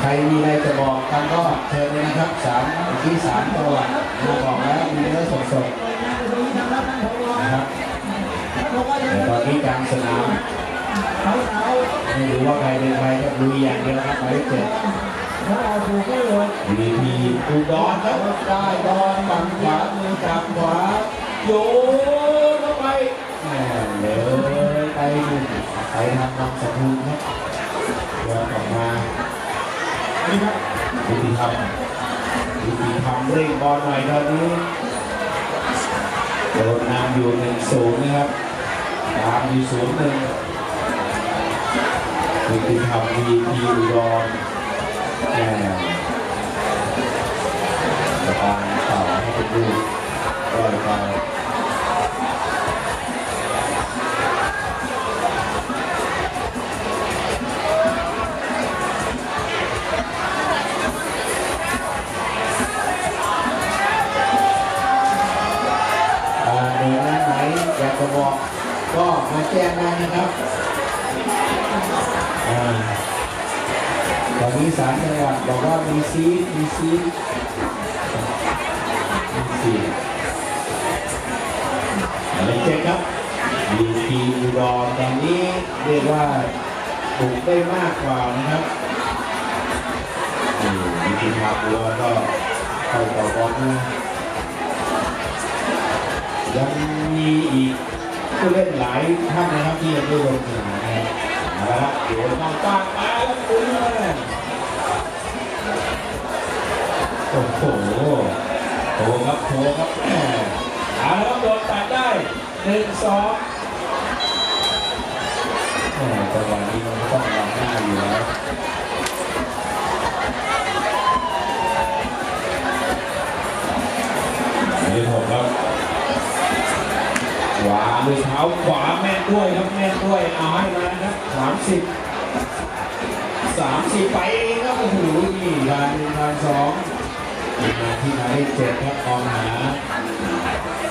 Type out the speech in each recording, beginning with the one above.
ใครมีอะไรจะบอกกันก็เชิญเลยนะครับสามเมื่สามจังหวัดมาบอกแล้วมีเนื้องสดๆนะครับตอนนี้กลางสนามไม่รู้ว่าใครเป็นใครก็ลุยอย่างเดียวครับหมายเลขเจ็ดวีพีอุดรครับได้บอลฝั่งขวามือจับขวาโยนเข้าไปแหม่เลยไปไปทำนำสมบูรณ์ครับเดินออกมา นี่ครับวิธีทำวิธีทำเร่งบอลหน่อยตอนนี้โดนนำอยู่หนึ่งศูนย์นะครับตามอยู่ศูนย์หนึ่งวิธีทำวีพีอุดรแหม่ประธานเต่าให้เป็นลูกปล่อยไป รียกว่าถูกได้มากกว่านะครับนี่ดีทีทาบัวก็เข้าต่อบอลนะยังมีอีกผู้เล่นหลายท่านนะครับที่ยังไม่ลงสนามนะครับเอาละเดี๋ยวน้องปากมาคุณเลยโอ้โหโถครับโถครับเอาละครับโดนตัดได้หนึ่งสอง จังหวะนี้มันต้องวางหน้าอยู่แล้วยเลขหกครับขวาด้วยเท้าขวาแม่นด้วยครับแม่นด้วยเอาให้มาครับสามสิบสามสิบไปเองครับโอ้โหนี่ลานหนึ่งลานสองมาที่หมายเลขเจ็ดครับมองหา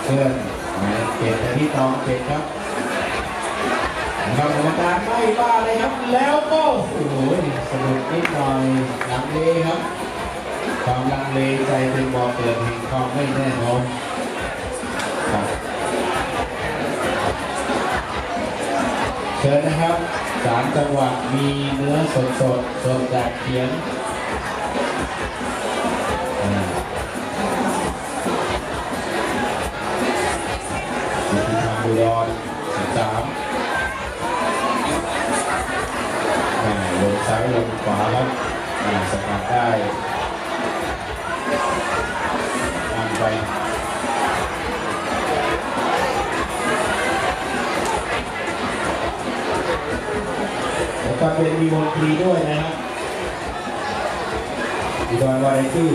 เพื่อนหมายเลขเจ็ดแต่ที่ตองเจ็ดครับ นะครับกรรมการไม่บ้าเลยครับ แล้วก็โอ้โหสะดุดนิดหน่อยลังเลครับความลังเลใจเป็นบ่อเกิดแห่งความไม่แน่นอนครับเชิญนะครับสามจังหวัดมีเนื้อสดสดสดจากเขียง ซ้ายลงขวาครับอ่าสกัดได้นำไปแล้วก็เป็นมีวงดนตรีด้วยนะครับอุดรวาไรตี้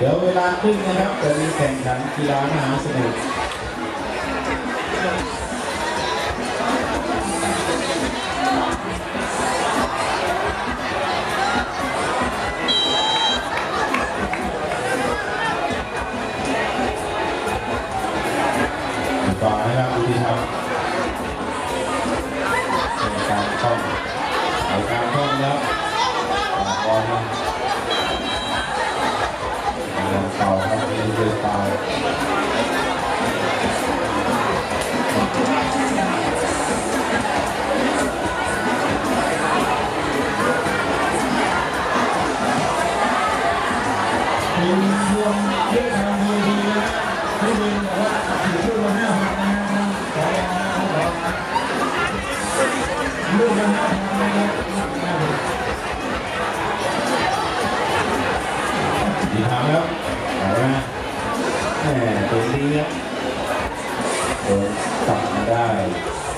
เดี๋ยวเวลาครึ่งนะครับจะมีแข่งขันกีฬามหาสนุก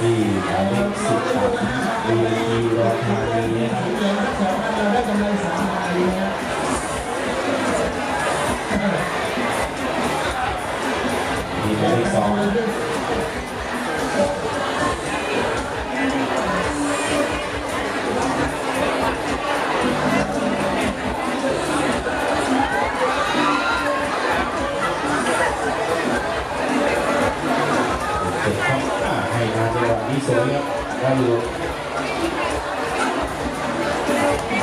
ที่หมายเลขสิบสามวีทีรอธานีนะครับมีหมายเลขสอง ได้อยู่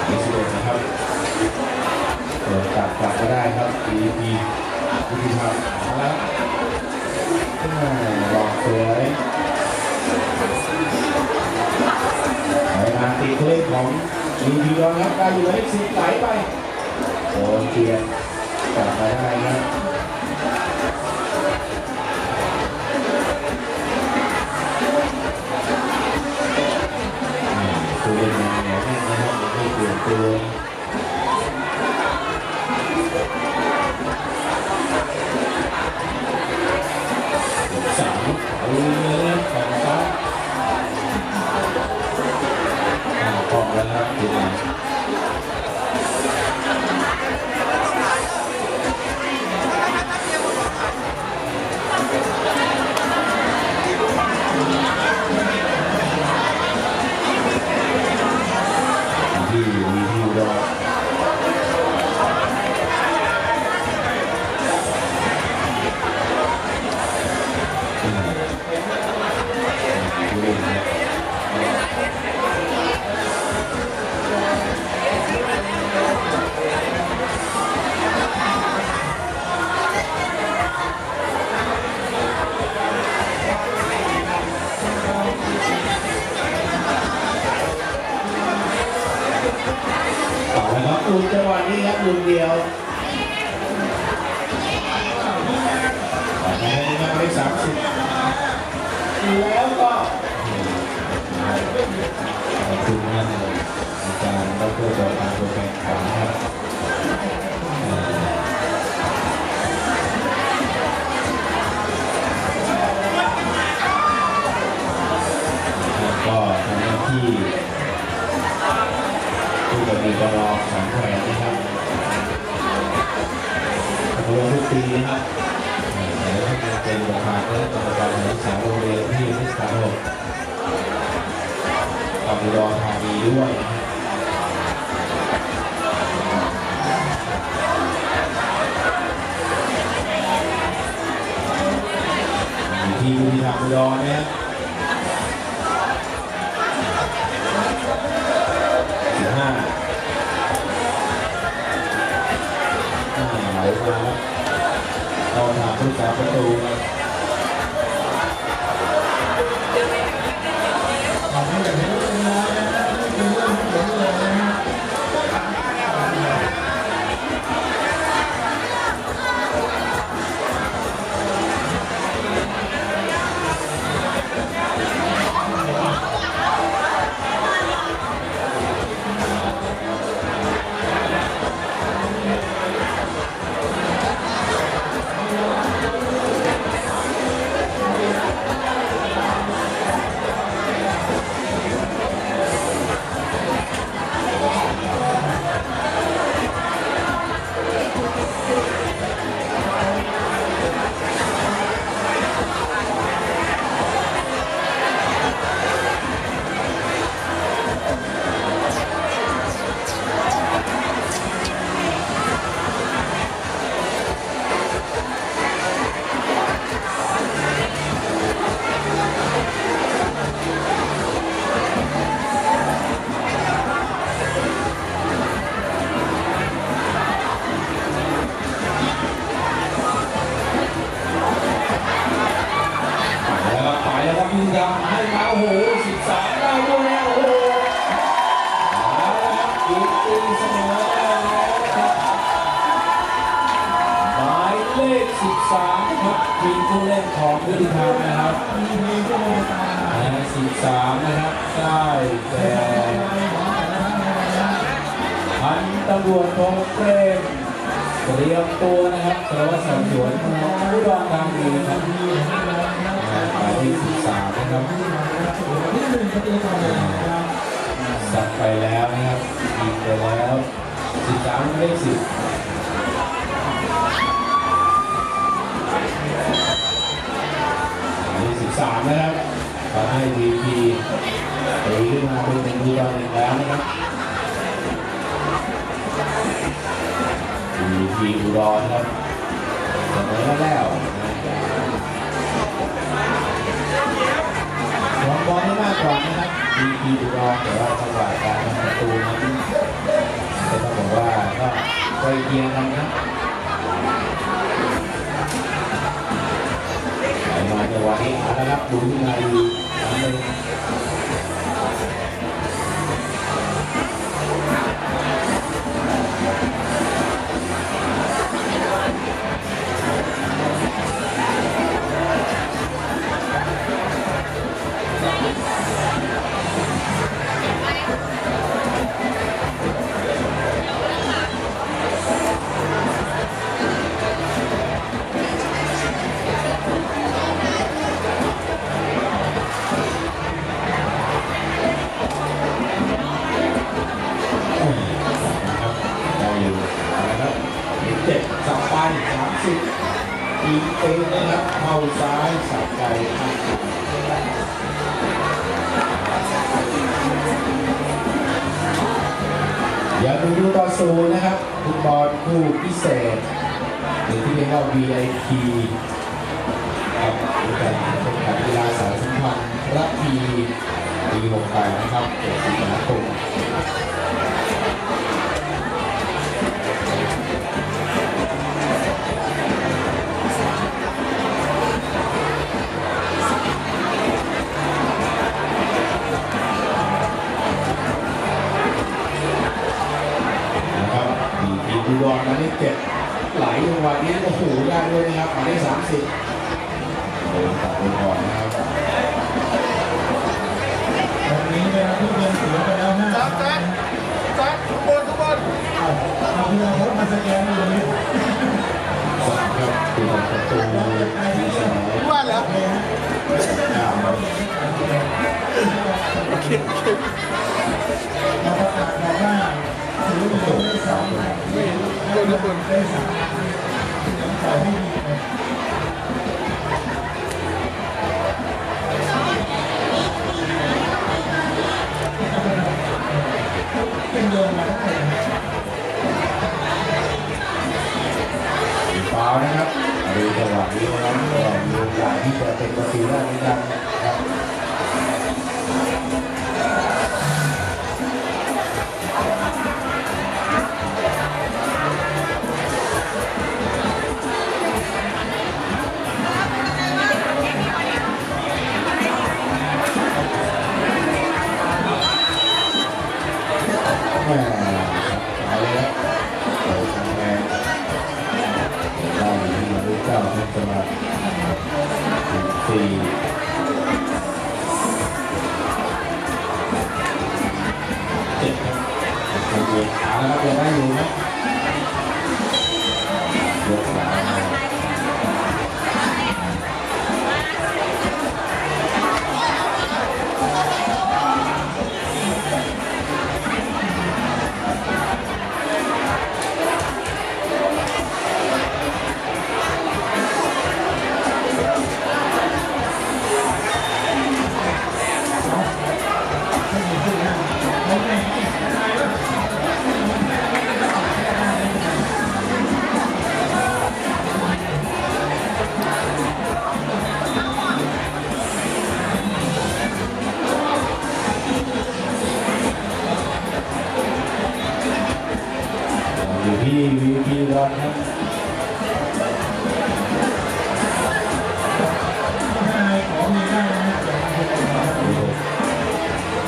ยี่สิบเอ็ดนะครับเปิดกลับกลับก็ได้ครับ PVP วิธีทำเอาละอ่าลองสวยไปงานตีเลขของ PVP รองครับได้อยู่เลขสิบไหลไปโอ้เกียร์กลับมาได้ครับ อุดรธานีด้วยนะครับอยู่ที่บุรีรัมย์อุดรนะครับสิบห้าอ่าไหลมาแล้วเราถามผู้สาประตู 13นะครับทีมผู้เล่นของพุทธิธรรมนะครับ13นะครับได้แก่พันตำรวจโทเฟรมเตรียมตัวนะครับสารวัตรสอบสวนผู้ดองทางดีครับหมที่13นะครับสับไปแล้วนะครับยิงไปแล้ว13เลข10 ให้วีพีตีขึ้นมาเป็นหนึ่งต่อหนึ่งแล้วนะครับวีพีอุดรครับเสมอแล้ววางบอลให้มากกว่านะครับพีพีอุดรแต่ว่าจังหวะการทำประตูนั้นก็ต้องบอกว่าก็ใกล้เคียงกันนะมาจังหวะนี้เอาละครับดูที่นาดีทำเลย น สับไกลข้างอย่าดูดูต่อสูนะครับฟุตบอลคู่พิเศษ หรือที่เรียกว่า VIP ครับเป็นการแข่งขันกีฬาสายสัมพันธ์ระพีปี68นะครับเจ็ดสิงหาคม เจ็บหลายจังหวะนี้โอ้โหได้ด้วยนะครับมาได้สามสิบโดนตัดไปก่อนนะครับวันนี้เวลาทุกคนเสียไปแล้วห้าจับจับจับข้างบนข้างบนเอาเอาเพื่อนรถมาสแกนอยู่เลยสามครับคือของประตูที่สองว่านเหรอเก้าครับเราประกาศบอกว่าถือว่าได้สามบนข้างบนได้สามขอให้ดีนะเป็นโยนมาตั้ง แต่มีฟาวล์นะครับดูจังหวะนี้นะครับก็มีโอกาสที่จะเป็นประตูได้เหมือนกันนะครับ แม่ ที่วีพีรอนครับถ้าของมีได้นะแต่ไม่เป็นไร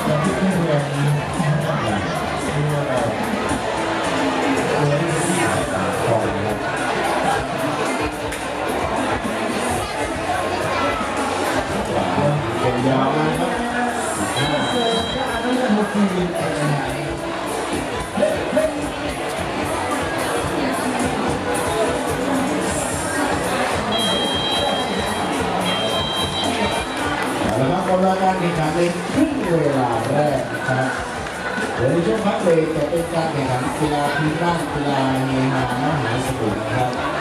แต่ที่ไม่เรียนนะคืออะไรเลยที่ก่อนนะครับยาวนะครับ การแข่งขันในครึ่งเวลาแรกนะครับเดี๋ยวในช่วงพักเบรกจะเป็นการแข่งขันกีฬาพื้นบ้านกีฬาเฮฮามหาสนุกนะครับ